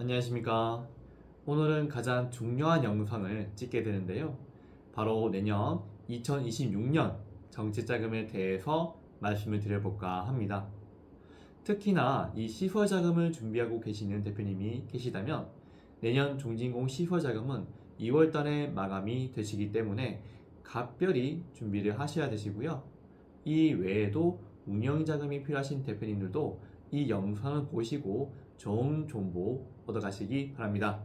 안녕하십니까. 오늘은 가장 중요한 영상을 찍게 되는데요. 바로 내년 2026년 정치자금에 대해서 말씀을 드려볼까 합니다. 특히나 이 시설 자금을 준비하고 계시는 대표님이 계시다면 내년 종진공 시설 자금은 2월 달에 마감이 되시기 때문에 각별히 준비를 하셔야 되시고요. 이 외에도 운영 자금이 필요하신 대표님들도 이 영상을 보시고 좋은 정보 얻어가시기 바랍니다.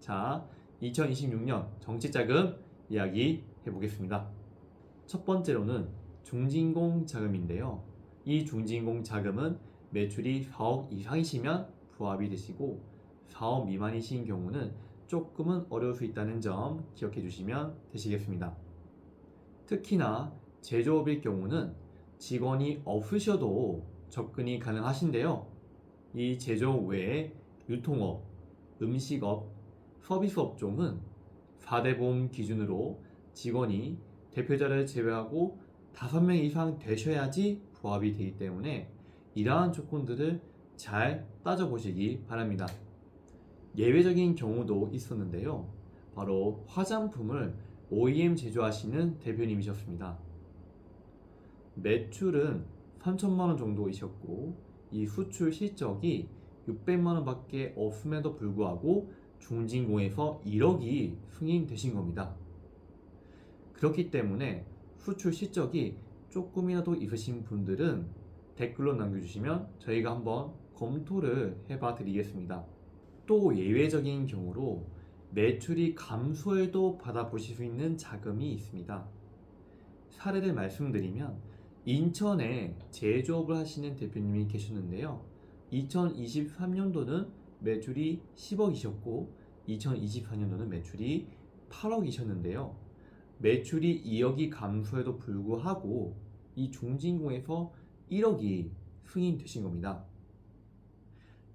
자, 2026년 정치자금 이야기 해보겠습니다. 첫 번째로는 중진공 자금인데요. 이 중진공 자금은 매출이 4억 이상이시면 부합이 되시고 4억 미만이신 경우는 조금은 어려울 수 있다는 점 기억해 주시면 되시겠습니다. 특히나 제조업일 경우는 직원이 없으셔도 접근이 가능하신데요. 이 제조업 외에 유통업, 음식업, 서비스 업종은 4대 보험 기준으로 직원이 대표자를 제외하고 5명 이상 되셔야지 부합이 되기 때문에 이러한 조건들을 잘 따져보시기 바랍니다. 예외적인 경우도 있었는데요. 바로 화장품을 OEM 제조하시는 대표님이셨습니다. 매출은 3천만 원 정도이셨고 이 수출 실적이 600만 원밖에 없음에도 불구하고 중진공에서 1억이 승인되신 겁니다. 그렇기 때문에 수출 실적이 조금이라도 있으신 분들은 댓글로 남겨주시면 저희가 한번 검토를 해봐 드리겠습니다. 또 예외적인 경우로 매출이 감소해도 받아보실 수 있는 자금이 있습니다. 사례를 말씀드리면 인천에 제조업을 하시는 대표님이 계셨는데요. 2023년도는 매출이 10억이셨고 2024년도는 매출이 8억이셨는데요. 매출이 2억이 감소해도 불구하고 이 중진공에서 1억이 승인되신 겁니다.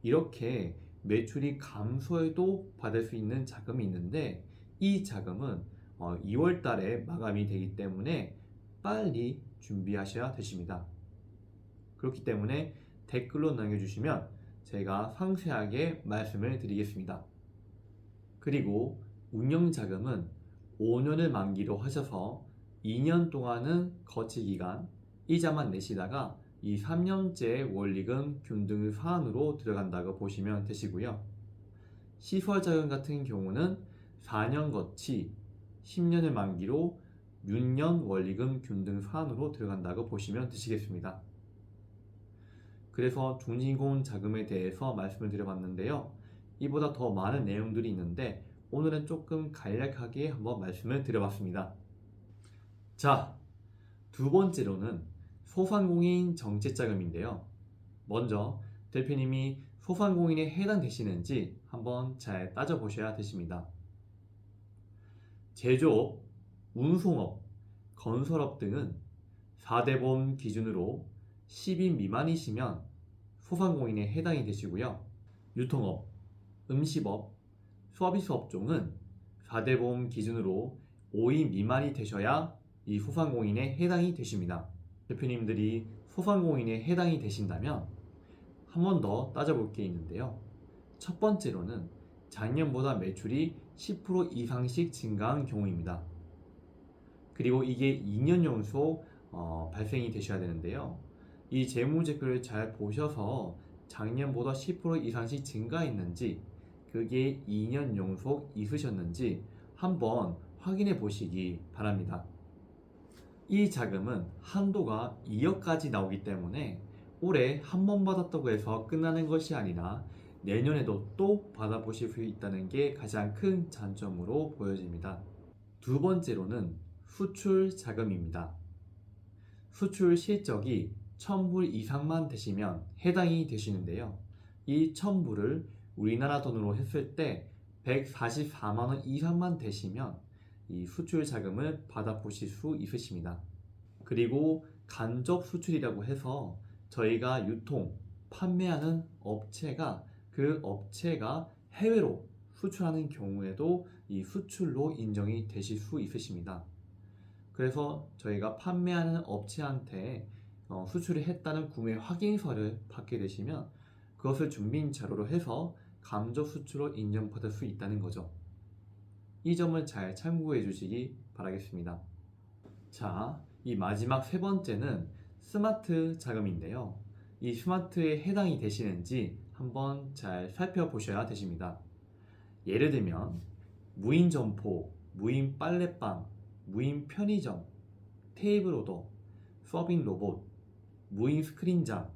이렇게 매출이 감소해도 받을 수 있는 자금이 있는데 이 자금은 2월 달에 마감이 되기 때문에 빨리 준비하셔야 되십니다. 그렇기 때문에 댓글로 남겨주시면 제가 상세하게 말씀을 드리겠습니다. 그리고 운영자금은 5년을 만기로 하셔서 2년 동안은 거치기간 이자만 내시다가 이 3년째 원리금 균등 사안으로 들어간다고 보시면 되시고요. 시설 자금 같은 경우는 4년 거치 10년을 만기로 6년 원리금 균등 사안으로 들어간다고 보시면 되시겠습니다. 그래서 중진공 자금에 대해서 말씀을 드려봤는데요. 이보다 더 많은 내용들이 있는데 오늘은 조금 간략하게 한번 말씀을 드려봤습니다. 자, 두 번째로는 소상공인 정책자금인데요. 먼저 대표님이 소상공인에 해당되시는지 한번 잘 따져보셔야 되십니다. 제조업, 운송업, 건설업 등은 4대 보험 기준으로 10인 미만이시면 소상공인에 해당이 되시고요. 유통업, 음식업, 서비스 업종은 4대 보험 기준으로 5인 미만이 되셔야 이 소상공인에 해당이 되십니다. 대표님들이 소상공인에 해당이 되신다면 한 번 더 따져볼 게 있는데요. 첫 번째로는 작년보다 매출이 10% 이상씩 증가한 경우입니다. 그리고 이게 2년 연속 어, 발생이 되셔야 되는데요. 이 재무제표를 잘 보셔서 작년보다 10% 이상씩 증가했는지 그게 2년 연속 있으셨는지 한번 확인해 보시기 바랍니다. 이 자금은 한도가 2억까지 나오기 때문에 올해 한 번 받았다고 해서 끝나는 것이 아니라 내년에도 또 받아보실 수 있다는 게 가장 큰 장점으로 보여집니다. 두 번째로는 수출 자금입니다. 수출 실적이 1000불 이상만 되시면 해당이 되시는데요. 이 1000불을 우리나라 돈으로 했을 때 144만원 이상만 되시면 이 수출 자금을 받아보실 수 있으십니다. 그리고 간접 수출이라고 해서 저희가 유통, 판매하는 업체가 그 업체가 해외로 수출하는 경우에도 이 수출로 인정이 되실 수 있으십니다. 그래서 저희가 판매하는 업체한테 어, 수출을 했다는 구매 확인서를 받게 되시면 그것을 준비인 자료로 해서 감저 수출로 인정받을 수 있다는 거죠. 이 점을 잘 참고해 주시기 바라겠습니다. 자, 이 마지막 세 번째는 스마트 자금인데요. 이 스마트에 해당이 되시는지 한번 잘 살펴보셔야 되십니다. 예를 들면 무인 점포, 무인 빨래방, 무인 편의점, 테이블 오더, 서빙 로봇, 무인 스크린장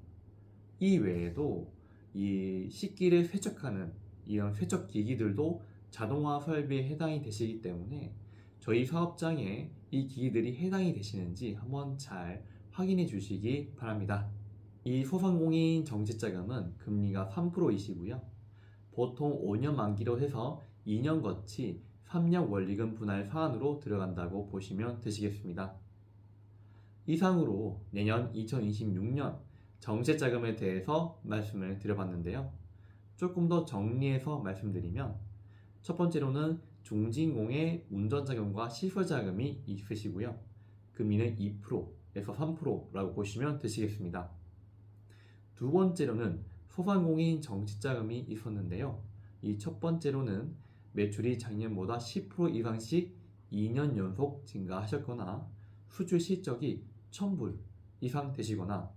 이 외에도 이 식기를 세척하는 이런 세척 기기들도 자동화 설비에 해당이 되시기 때문에 저희 사업장에 이 기기들이 해당이 되시는지 한번 잘 확인해 주시기 바랍니다. 이 소상공인 정책자금은 금리가 3%이시고요. 보통 5년 만기로 해서 2년 거치 3년 원리금 분할 사안으로 들어간다고 보시면 되시겠습니다. 이상으로 내년 2026년 정책자금에 대해서 말씀을 드려봤는데요. 조금 더 정리해서 말씀드리면 첫 번째로는 중진공의 운전자금과 시설자금이 있으시고요. 금리는 2%에서 3%라고 보시면 되시겠습니다. 두 번째로는 소상공인 정책자금이 있었는데요. 이 첫 번째로는 매출이 작년보다 10% 이상씩 2년 연속 증가하셨거나 수출 실적이 1000불 이상 되시거나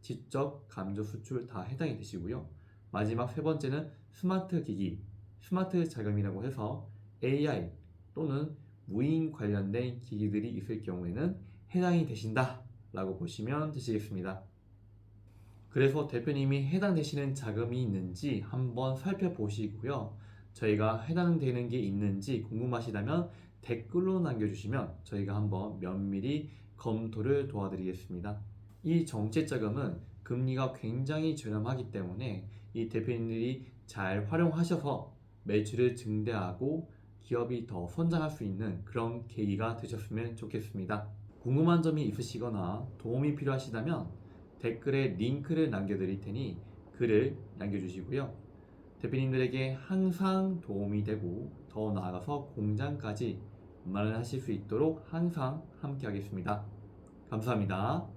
직접 감저 수출 다 해당이 되시고요. 마지막 세 번째는 스마트 기기, 스마트 자금이라고 해서 AI 또는 무인 관련된 기기들이 있을 경우에는 해당이 되신다 라고 보시면 되시겠습니다. 그래서 대표님이 해당되시는 자금이 있는지 한번 살펴보시고요. 저희가 해당되는 게 있는지 궁금하시다면 댓글로 남겨주시면 저희가 한번 면밀히 검토를 도와드리겠습니다. 이 정책자금은 금리가 굉장히 저렴하기 때문에 이 대표님들이 잘 활용하셔서 매출을 증대하고 기업이 더 성장할 수 있는 그런 계기가 되셨으면 좋겠습니다. 궁금한 점이 있으시거나 도움이 필요하시다면 댓글에 링크를 남겨드릴 테니 글을 남겨주시고요. 대표님들에게 항상 도움이 되고 더 나아가서 공장까지 마련하실 수 있도록 항상 함께 하겠습니다. 감사합니다.